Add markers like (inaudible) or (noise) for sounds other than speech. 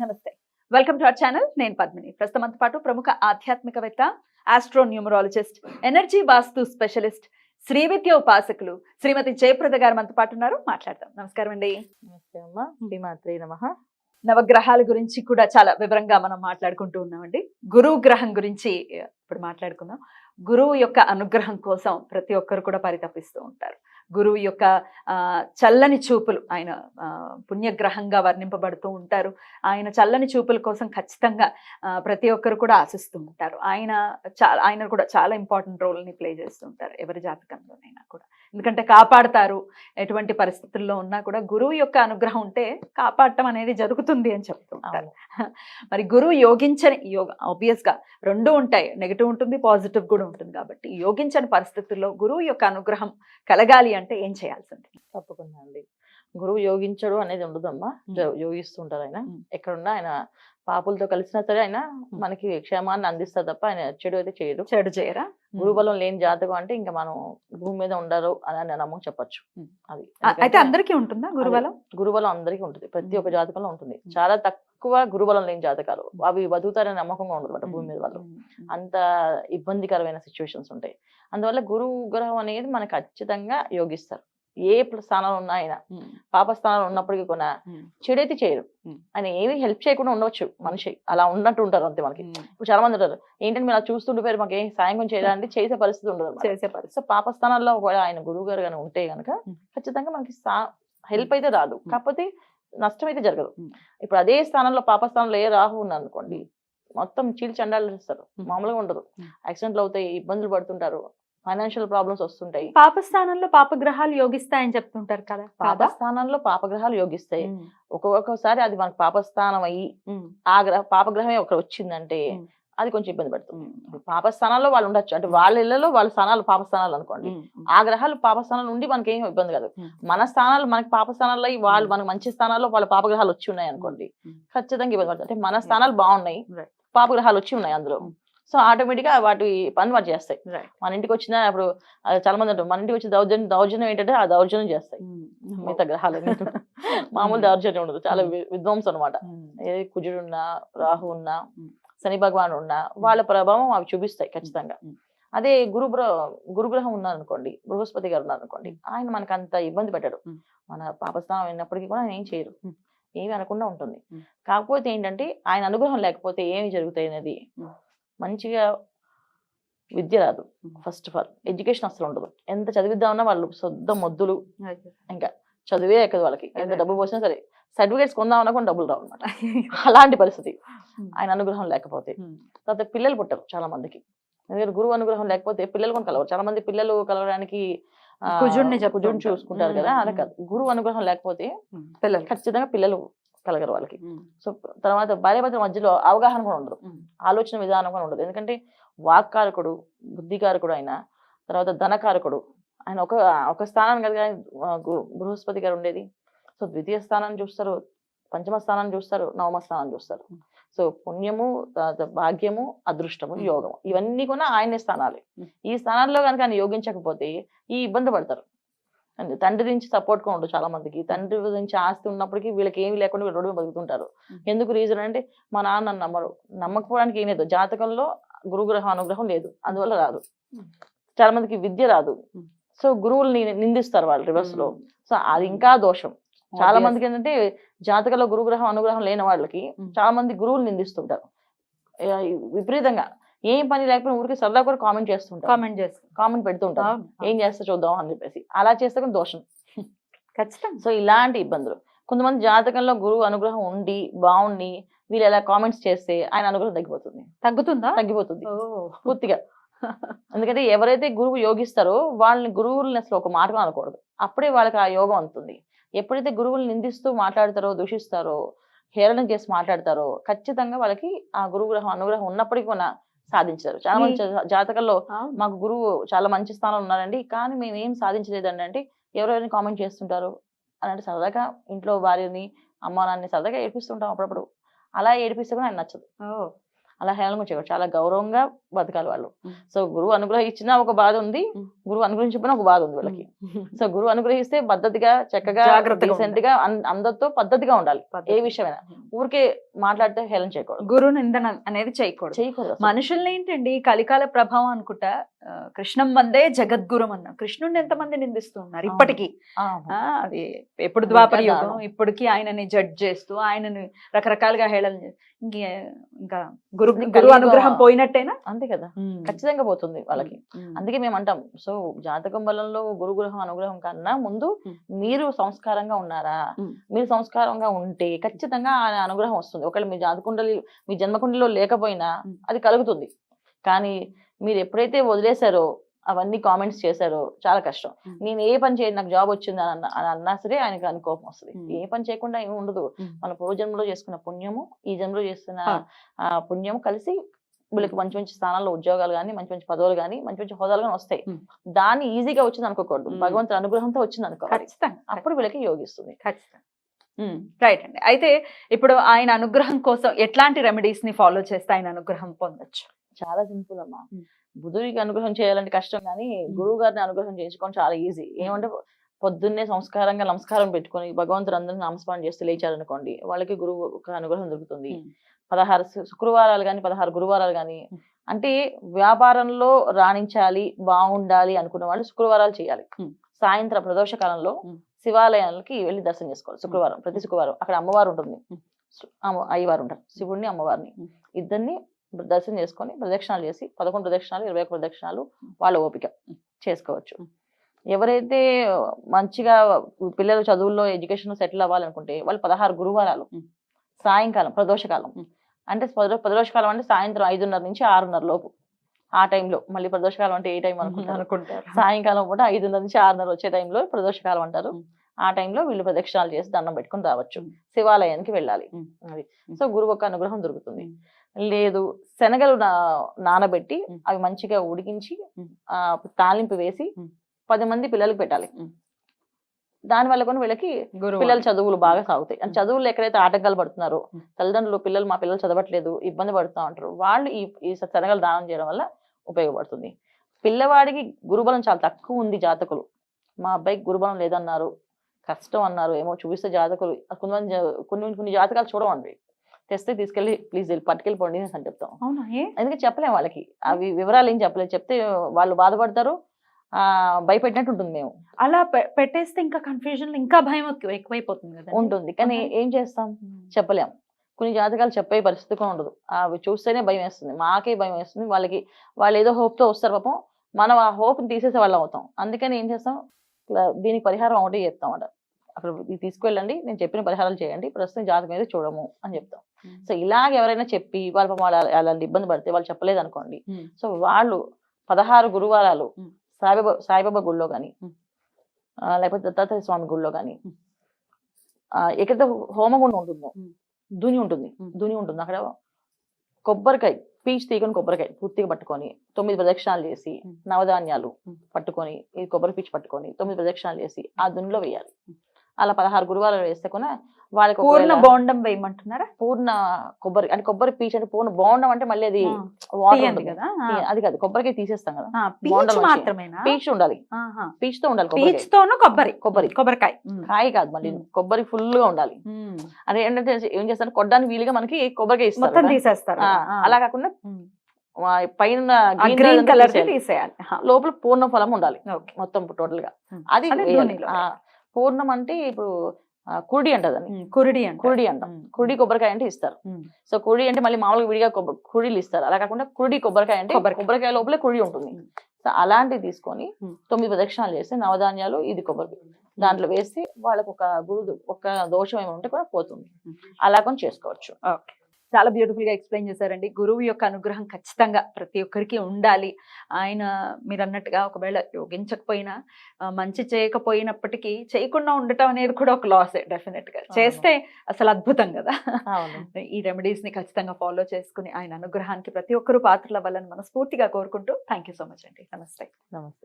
నమస్తే. Welcome to our channel నేను పద్మిని. ప్రస్తుతం పాటు ప్రముఖ ఆధ్యాత్మికవేత్త astro numerologist energy vastu specialist Shri Vidya ఉపాసకులు శ్రీమతి జయప్రద గారు మనతో పాటు ఉన్నారు. మాట్లాడదాం. నమస్కారం అండి. నమస్తే అమ్మ. శ్రీమాత్రి నమ. నవగ్రహాల గురించి కూడా చాలా వివరంగా మనం మాట్లాడుకుంటూ ఉన్నామండి. గురువు గ్రహం గురించి ఇప్పుడు మాట్లాడుకుందాం. గురువు యొక్క అనుగ్రహం కోసం ప్రతి ఒక్కరు కూడా పరితపిస్తూ ఉంటారు. గురువు యొక్క చల్లని చూపులు ఆయన పుణ్యగ్రహంగా వర్ణింపబడుతూ ఉంటారు. ఆయన చల్లని చూపుల కోసం ఖచ్చితంగా ప్రతి ఒక్కరు కూడా ఆశిస్తూ ఉంటారు. ఆయన చాలా ఆయన కూడా చాలా ఇంపార్టెంట్ రోల్ని ప్లే చేస్తూ ఉంటారు ఎవరి జాతకంలోనైనా కూడా. ఎందుకంటే కాపాడతారు ఎటువంటి పరిస్థితుల్లో ఉన్నా కూడా గురువు యొక్క అనుగ్రహం ఉంటే కాపాడటం అనేది జరుగుతుంది అని చెప్తూ ఉంటారు. (laughs) మరి గురువు యోగించని యోగ ఆబ్వియస్గా రెండు ఉంటాయి. నెగిటివ్ ఉంటుంది పాజిటివ్ కూడా ఉంటుంది కాబట్టి యోగించని పరిస్థితుల్లో గురువు యొక్క అనుగ్రహం కలగాలి అంటే ఏం చేయాల్సి ఉంటుంది తప్పకుండా అండి. గురువు యోగించడు అనేది ఉండదమ్మా. యోగిస్తుంటారు ఆయన. ఎక్కడున్నా ఆయన పాపులతో కలిసినా సరే ఆయన మనకి క్షేమాన్ని అందిస్తారు తప్ప ఆయన చెడు అయితే చేయడు. చెడు చేయరా? గురువు బలం లేని జాతకం అంటే ఇంకా మనం భూమి మీద ఉండరు అని నమ్మకం చెప్పొచ్చు. అది. అయితే అందరికీ ఉంటుందా గురుబలం గురుబలం అందరికీ ఉంటుంది. ప్రతి ఒక్క. జాతకంలో ఉంటుంది. చాలా తక్కువ గురుబలం లేని జాతకాలు. అవి బతుకుతారనే నమ్మకంగా ఉండదు భూమి మీద వాళ్ళు. అంత ఇబ్బందికరమైన సిచ్యువేషన్స్ ఉంటాయి. అందువల్ల గురువు గ్రహం అనేది మనకు ఖచ్చితంగా యోగిస్తారు. ఏ స్థానంలో ఉన్నా ఆయన పాప స్థానంలో ఉన్నప్పటికీ కూడా చెడైతే చేయరు. ఆయన ఏమీ హెల్ప్ చేయకుండా ఉండవచ్చు మనిషి. అలా ఉన్నట్టు ఉంటారు అంతే మనకి. ఇప్పుడు చాలా మంది ఉంటారు. ఏంటంటే మీరు అలా చూస్తుండిపోయారు? మాకు ఏం సాయం చేయాలంటే చేసే పరిస్థితి ఉండదు. చేసే పరిస్థితి. సో పాప స్థానాల్లో ఆయన గురువు గారు కానీ ఉంటే గనక మ్మ్. ఖచ్చితంగా మనకి హెల్ప్ అయితే రాదు. కాకపోతే నష్టం అయితే జరగదు. ఇప్పుడు అదే స్థానంలో పాప స్థానంలో ఏ రాహు ఉన్నారు అనుకోండి మొత్తం చీల్ చండాలు ఇస్తారు మ్మ్. మామూలుగా ఉండదు. యాక్సిడెంట్లు అవుతాయి ఇబ్బందులు పడుతుంటారు ఫైనాన్షియల్ ప్రాబ్లమ్స్ వస్తుంటాయి పాప స్థానంలో పాప గ్రహాలు యోగిస్తాయని చెప్తుంటారు కదా పాప కాదా? స్థానంలో పాపగ్రహాలు యోగిస్తాయి ఒక్కొక్కసారి అది మనకు పాపస్థానం అయ్యి ఆ గ్రహ పాపగ్రహమే ఒకటి వచ్చిందంటే. అది కొంచెం ఇబ్బంది పడుతుంది. పాప స్థానాల్లో వాళ్ళు ఉండొచ్చు. అంటే వాళ్ళ ఇళ్ళలో వాళ్ళ స్థానాలు పాప స్థానాలు అనుకోండి. ఆ గ్రహాలు పాప స్థానాలు ఉండి మనకి ఏం ఇబ్బంది కాదు. మన స్థానాలు మనకి పాప స్థానాల్లో వాళ్ళు. మనకి మంచి స్థానాల్లో వాళ్ళ పాపగ్రహాలు వచ్చి ఉన్నాయి అనుకోండి. ఖచ్చితంగా ఇబ్బంది పడుతుంది అంటే మన స్థానాలు బాగున్నాయి. Right. పాపగ్రహాలు వచ్చి ఉన్నాయి అందులో. సో ఆటోమేటిక్గా వాటి పని వాటి చేస్తాయి. మన ఇంటికి వచ్చిన ఇప్పుడు ఆ, చాలా మంది అంటారు మన ఇంటికి వచ్చి దౌర్జన్యం దౌర్జన్యం ఏంటంటే ఆ దౌర్జన్యం చేస్తాయి. మిగతా గ్రహాలు (laughs) మామూలు మ్మ్. దౌర్జన్యం ఉండదు. చాలా విధ్వంసం అనమాట ఏ కుజుడు ఉన్నా రాహు ఉన్నా. శని భగవాన్ ఉన్నా వాళ్ళ ప్రభావం అవి చూపిస్తాయి ఖచ్చితంగా. అదే గురు గురుగ్రహం ఉన్నారనుకోండి బృహస్పతి గారు ఉన్నారనుకోండి ఆయన మనకు అంత ఇబ్బంది పెట్టడు. మన పాపస్థానం అయినప్పటికీ కూడా ఆయన ఏం చేయరు. ఏమి అనకుండా ఉంటుంది. కాకపోతే ఏంటంటే ఆయన అనుగ్రహం లేకపోతే ఏమి జరుగుతాయి అనేది. మంచిగా విద్య రాదు. ఫస్ట్ ఆఫ్ ఆల్ ఎడ్యుకేషన్ అసలు ఉండదు ఎంత చదివిద్దామన్నా వాళ్ళు శుద్ధ మొద్దులు. ఇంకా చదివే ఎక్కదు వాళ్ళకి ఎంత. డబ్బు పోసినా సరే సర్టిఫికేట్స్ కొందామన్నా కూడా డబ్బులు రావు అనమాట అలాంటి పరిస్థితి. ఆయన అనుగ్రహం లేకపోతే. తర్వాత పిల్లలు పుట్టరు చాలా మందికి. ఎందుకంటే గురువు అనుగ్రహం లేకపోతే పిల్లలు కూడా కలవరు. చాలా మంది పిల్లలు కలవడానికి కుజుడిని కుజుడిని. చూసుకుంటారు కదా అలా కాదు. గురువు అనుగ్రహం లేకపోతే పిల్లలు. ఖచ్చితంగా పిల్లలు కలగరు వాళ్ళకి. సో తర్వాత భార్యాభర్తల మధ్యలో అవగాహన కూడా ఉండదు. ఆలోచన విధానం కూడా ఉండదు. ఎందుకంటే వాక్కారకుడు బుద్ధికారకుడు ఆయన తర్వాత ధనకారకుడు. ఆయన ఒక ఒక స్థానాన్ని కదా బృహస్పతి గారు ఉండేది. సో ద్వితీయ స్థానాన్ని చూస్తారు పంచమ స్థానాన్ని చూస్తారు నవమ స్థానాన్ని చూస్తారు. సో పుణ్యము భాగ్యము అదృష్టము Hmm. యోగము ఇవన్నీ కూడా ఆయనే స్థానాలే. Hmm. ఈ స్థానాల్లో కనుక ఆయన యోగించకపోతే ఈ ఇబ్బంది పడతారు. అండ్ తండ్రి నుంచి సపోర్ట్గా ఉండదు చాలా మందికి తండ్రి నుంచి ఆస్తి ఉన్నప్పటికీ వీళ్ళకి ఏమి లేకుండా వీళ్ళు రోడ్డు బతుకుతుంటారు. Hmm. ఎందుకు రీజన్ అంటే మా నాన్న నమ్మరు. నమ్మకపోవడానికి ఏం లేదు. జాతకంలో గురుగ్రహం అనుగ్రహం లేదు. అందువల్ల రాదు. Hmm. చాలా మందికి విద్య రాదు. Hmm. సో గురువుల్ని నిందిస్తారు వాళ్ళు రివర్స్లో సో అది ఇంకా దోషం. చాలా. మందికి ఏంటంటే జాతకంలో గురుగ్రహం అనుగ్రహం లేని వాళ్ళకి. చాలా మంది గురువులు నిందిస్తుంటారు. విపరీతంగా. ఏం పని లేకపోయినా ఊరికి సరదా కూడా కామెంట్ చేస్తుంటారు. కామెంట్ చేస్తాం. కామెంట్ పెడుతుంటారు. ఏం చేస్తే చూద్దాం అని చెప్పేసి. అలా చేస్తే కూడా దోషం. ఖచ్చితంగా. సో ఇలాంటి ఇబ్బందులు. కొంతమంది జాతకంలో గురువు అనుగ్రహం ఉండి బాగుండి వీళ్ళు ఎలా కామెంట్స్ చేస్తే ఆయన అనుగ్రహం తగ్గిపోతుంది. తగ్గుతుందా? తగ్గిపోతుంది. పూర్తిగా. (laughs) ఎందుకంటే ఎవరైతే గురువు యోగిస్తారో వాళ్ళని గురువుల్ని అసలు ఒక కూడా అనకూడదు. అప్పుడే వాళ్ళకి ఆ యోగం అందుతుంది. ఎప్పుడైతే గురువులు నిందిస్తూ మాట్లాడతారో దూషిస్తారో హేళన చేసి మాట్లాడతారో ఖచ్చితంగా వాళ్ళకి ఆ గురువు గ్రహం అనుగ్రహం ఉన్నప్పటికీ కూడా సాధించారు చాలా మంది జా- జాతకాల్లో అవును. మాకు గురువు చాలా మంచి స్థానంలో ఉన్నారండి. కానీ మేము ఏం సాధించలేదండి అంటే ఎవరెవరిని కామెంట్ చేస్తుంటారు అని అంటే సరదాగా ఇంట్లో భార్యని అమ్మ నాన్నని సరదాగా ఏడిపిస్తుంటాం అప్పుడప్పుడు. అలా ఏడిపిస్తే కూడా ఆయన నచ్చదు. అలా హేళన చేయకూడదు చాలా గౌరవంగా బతకాలి వాళ్ళు. సో గురువు అనుగ్రహం ఇచ్చినా ఒక బాధ ఉంది. గురువు అనుగ్రహించకపోయినా ఒక బాధ ఉంది వీళ్ళకి. సో గురువు అనుగ్రహిస్తే పద్ధతిగా చక్కగా జాగ్రత్తగా డీసెంట్గా అన్- అందరితో పద్ధతిగా ఉండాలి. ఏ విషయమైనా. ఊరికే మాట్లాడితే హేళన చేయకూడదు. గురు నిందన అనేది చేయకూడదు. చేయకూడదు. మనుషుల్ని ఏంటండి కలికాల ప్రభావం అనుకుంటా కృష్ణం వందే జగద్గురం అన్న. కృష్ణుడిని ఎంతమంది నిందిస్తూ ఉన్నారు. ఇప్పటికీ? అది ఎప్పుడు ద్వాపర యుగం. ఇప్పటికీ ఆయనని జడ్జ్ చేస్తూ ఆయనని రకరకాలుగా హేళన ఇంకే ఇంకా గురు ఇది గురు కలియుగ- అనుగ్రహం పోయినట్టేనా అంతే కదా ఖచ్చితంగా పోతుంది వాళ్ళకి. అందుకే మేము అంటాం సో జాతకం బలంలో గురుగ్రహం అనుగ్రహం కన్నా ముందు. మీరు సంస్కారంగా ఉన్నారా. మీరు సంస్కారంగా ఉంటే ఖచ్చితంగా ఆ అనుగ్రహం వస్తుంది ఒకవేళ మీ జాతకుండలి మీ జన్మకుండలిలో లేకపోయినా. అది కలుగుతుంది కానీ మీరు ఎప్పుడైతే వదిలేశారో అవన్నీ కామెంట్స్ చేశారో. చాలా కష్టం. నేను ఏ పని చేయండి నాకు జాబ్ వచ్చింది అని అన్న- అని అన్నా సరే ఆయనకి అని కోపం వస్తుంది. ఏ పని చేయకుండా ఏమి ఉండదు. మన పూర్వజన్మలో చేసుకున్న పుణ్యము ఈ జన్మలో చేస్తున్న పుణ్యము కలిసి వీళ్ళకి మంచి మంచి స్థానాల్లో ఉద్యోగాలు కానీ మంచి మంచి పదవులు కానీ మంచి మంచి హోదాలు కానీ వస్తాయి. దాన్ని ఈజీగా వచ్చింది అనుకోకూడదు. ఉమ్. భగవంతుని అనుగ్రహంతో వచ్చింది అనుకోవాలి. ఖచ్చితంగా అప్పుడు వీళ్ళకి యోగిస్తుంది. ఖచ్చితంగా. రైట్ అండి. అయితే ఇప్పుడు ఆయన అనుగ్రహం కోసం ఎట్లాంటి రెమెడీస్ని ఫాలో చేస్తే ఆయన అనుగ్రహం పొందొచ్చు? చాలా సింపుల్ అమ్మా. బుధుడికి అనుగ్రహం చేయాలంటే కష్టం కానీ గురువు గారిని అనుగ్రహం చేసుకోవడం చాలా ఈజీ. ఏమంటే పొద్దున్నే సంస్కారంగా నమస్కారం పెట్టుకొని భగవంతుడు అందరిని నామస్మరణ చేస్తూ లేచారనుకోండి వాళ్ళకి గురువు ఒక అనుగ్రహం దొరుకుతుంది. పదహారు శుక్రవారాలు కానీ పదహారు గురువారాలు కానీ. అంటే వ్యాపారంలో రాణించాలి బాగుండాలి అనుకున్న వాళ్ళు శుక్రవారాలు చేయాలి. సాయంత్రం ప్రదోష కాలంలో. శివాలయాలకి వెళ్ళి దర్శనం చేసుకోవాలి శుక్రవారం ప్రతి శుక్రవారం. అక్కడ అమ్మవారు ఉంటుంది. అయ్యవారు ఉంటారు. శివుడిని అమ్మవారిని. ఇద్దరిని దర్శనం చేసుకొని ప్రదక్షిణాలు చేసి పదకొండు ప్రదక్షిణాలు ఇరవై ఒక ప్రదక్షిణాలు వాళ్ళ ఓపిక చేసుకోవచ్చు. ఎవరైతే మంచిగా పిల్లలు చదువుల్లో ఎడ్యుకేషన్ సెటిల్ అవ్వాలనుకుంటే వాళ్ళు పదహారు గురువారాలు. సాయంకాలం ప్రదోషకాలం. అంటే ప్రదో- ప్రదోషకాలం అంటే సాయంత్రం ఐదున్నర నుంచి ఆరున్నర లోపు ఆ టైంలో మళ్ళీ ప్రదోషకాలం అంటే ఏ టైం అనుకుంటారు అనుకుంటారు సాయంకాలం పూట ఐదున్నర నుంచి ఆరున్నర వచ్చే టైంలో ప్రదోషకాలం అంటారు. ఆ టైంలో వీళ్ళు ప్రదక్షిణాలు చేసి దండం పెట్టుకుని రావచ్చు. శివాలయానికి వెళ్ళాలి. అది. సో గురువు ఒక అనుగ్రహం దొరుకుతుంది. లేదు శనగలు నా- నానబెట్టి. అవి మంచిగా ఉడికించి తాలింపు వేసి. పది మంది పిల్లలకి పెట్టాలి. దాని వల్ల కూడా వీళ్ళకి పిల్లల చదువులు బాగా సాగుతాయి. చదువులు ఎక్కడైతే ఆటంకాలు పడుతున్నారో. తల్లిదండ్రులు పిల్లలు మా పిల్లలు చదవట్లేదు ఇబ్బంది పడుతూ ఉంటారు వాళ్ళు ఈ ఈ శనగలు దానం చేయడం వల్ల ఉపయోగపడుతుంది పిల్లవాడికి గురుబలం చాలా తక్కువ ఉంది జాతకులు మా అబ్బాయికి గురుబలం లేదన్నారు కష్టం అన్నారు ఏమో చూపిస్తే జాతకులు కొంతమంది కొన్ని కొన్ని జాతకాలు చూడమండి తెస్తే తీసుకెళ్ళి ప్లీజ్ వెళ్ళి పట్టుకెళ్ళిపోండి అని చెప్తాం. అవునా? ఎందుకంటే చెప్పలేం వాళ్ళకి? అవి వివరాలు ఏం చెప్పలేదు. చెప్తే వాళ్ళు బాధపడతారు. భయపెట్టినట్టు ఉంటుంది మేము. అలా పెట్టేస్తే ఇంకా కన్ఫ్యూజన్ ఇంకా భయం ఎక్కువ- ఎక్కువైపోతుంది కదా ఉంటుంది. కానీ. ఏం చేస్తాం? చెప్పలేం. కొన్ని జాతకాలు చెప్పే పరిస్థితి కూడా ఉండదు. అవి చూస్తేనే భయం వేస్తుంది. మాకే భయం వేస్తుంది. వాళ్ళకి వాళ్ళు ఏదో hope తో వస్తారు పాపం. మనం ఆ హోప్ని తీసేసే వాళ్ళం అవుతాం. అందుకని ఏం చేస్తాం? దీనికి పరిహారం ఒకటి చెప్తాం అన్నమాట. అక్కడ ఇది తీసుకువెళ్ళండి నేను చెప్పిన పరిహారాలు చేయండి. ప్రస్తుతం జాతకం అయితే చూడము అని చెప్తాం. సో ఇలాగ ఎవరైనా చెప్పి వాళ్ళ వాళ్ళ అలాంటి ఇబ్బంది పడితే వాళ్ళు చెప్పలేదు అనుకోండి. సో వాళ్ళు పదహారు గురువారాలు. సాయిబాబా సాయిబాబా గుళ్ళో కానీ. లేకపోతే దత్తాత్రేయ స్వామి గుళ్ళో కానీ. ఎక్కడైతే హోమగుండం ఉంటుందో. దుని ఉంటుంది. దుని ఉంటుంది అక్కడ కొబ్బరికాయ పీచు తీగని కొబ్బరికాయ పూర్తిగా పట్టుకొని తొమ్మిది ప్రదక్షిణాలు చేసి. నవధాన్యాలు. పట్టుకొని ఈ కొబ్బరి పీచు పట్టుకొని తొమ్మిది ప్రదక్షిణాలు చేసి ఆ దునిలో వేయాలి. అలా పదహారు గురువారాలు వేస్తే కూడా వాళ్ళకి పూర్ణ బోండం వేయమంటున్నారా? పూర్ణ కొబ్బరి అంటే కొబ్బరి పీచు అంటే పూర్ణ బాగుండం అంటే మళ్ళీ అది వాటర్ కదా. అది కాదు కొబ్బరికాయ తీసేస్తాం కదా. బోండం. మాత్రమేనా? పీచు ఉండాలి. ఆహా. పీచు తో ఉండాలి పీచ్ కొబ్బరికాయ. తోను కొబ్బరి. కొబ్బరి. కొబ్బరికాయ. కాయ కాదు మళ్ళీ. కొబ్బరి ఫుల్గా ఉండాలి. అంటే ఏంటంటే ఏం చేస్తారు? కొట్టడానికి వీలుగా మనకి కొబ్బరికాయ ఇస్తారు మొత్తం. తీసేస్తారు. అలా కాకుండా పైన గ్రీన్ కలర్ తీసేయాలి. లోపల పూర్ణ ఫలం ఉండాలి మొత్తం టోటల్గా. అది అదే పూర్ణం అంటే ఇప్పుడు కుడి అంటదని ఉమ్, కురిడి అంటే. కుడి అంటాం కుడి కొబ్బరికాయ అంటే ఇస్తారు. సో కుడి అంటే మళ్ళీ మామూలుగా విడిగా కొబ్బరి కుడిలు ఇస్తారు. అలా కాకుండా కుడి కొబ్బరికాయ అంటే కొబ్బరికాయ. లోపలే కుడి ఉంటుంది. సో అలాంటివి తీసుకొని. తొమ్మిది ప్రదక్షిణాలు చేస్తే నవధాన్యాలు ఇది కొబ్బరి. దాంట్లో వేసి వాళ్ళకి ఒక గురు ఒక దోషం ఏమి ఉంటే కూడా పోతుంది. అలా కొని చేసుకోవచ్చు. ఓకే. చాలా బ్యూటిఫుల్గా ఎక్స్ప్లెయిన్ చేశారండి. గురువు యొక్క అనుగ్రహం ఖచ్చితంగా ప్రతి ఒక్కరికి ఉండాలి. ఆయన మీరు అన్నట్టుగా ఒకవేళ యోగించకపోయినా మంచి చేయకపోయినప్పటికీ చేయకుండా ఉండటం అనేది కూడా ఒక లాస్ డెఫినెట్గా. చేస్తే అసలు అద్భుతం కదా. ఈ రెమెడీస్ని ఖచ్చితంగా ఫాలో చేసుకుని ఆయన అనుగ్రహానికి ప్రతి ఒక్కరూ పాత్రలు అవ్వాలని మనస్ఫూర్తిగా కోరుకుంటూ థ్యాంక్ యూ సో మచ్ అండి. నమస్తే. నమస్తే.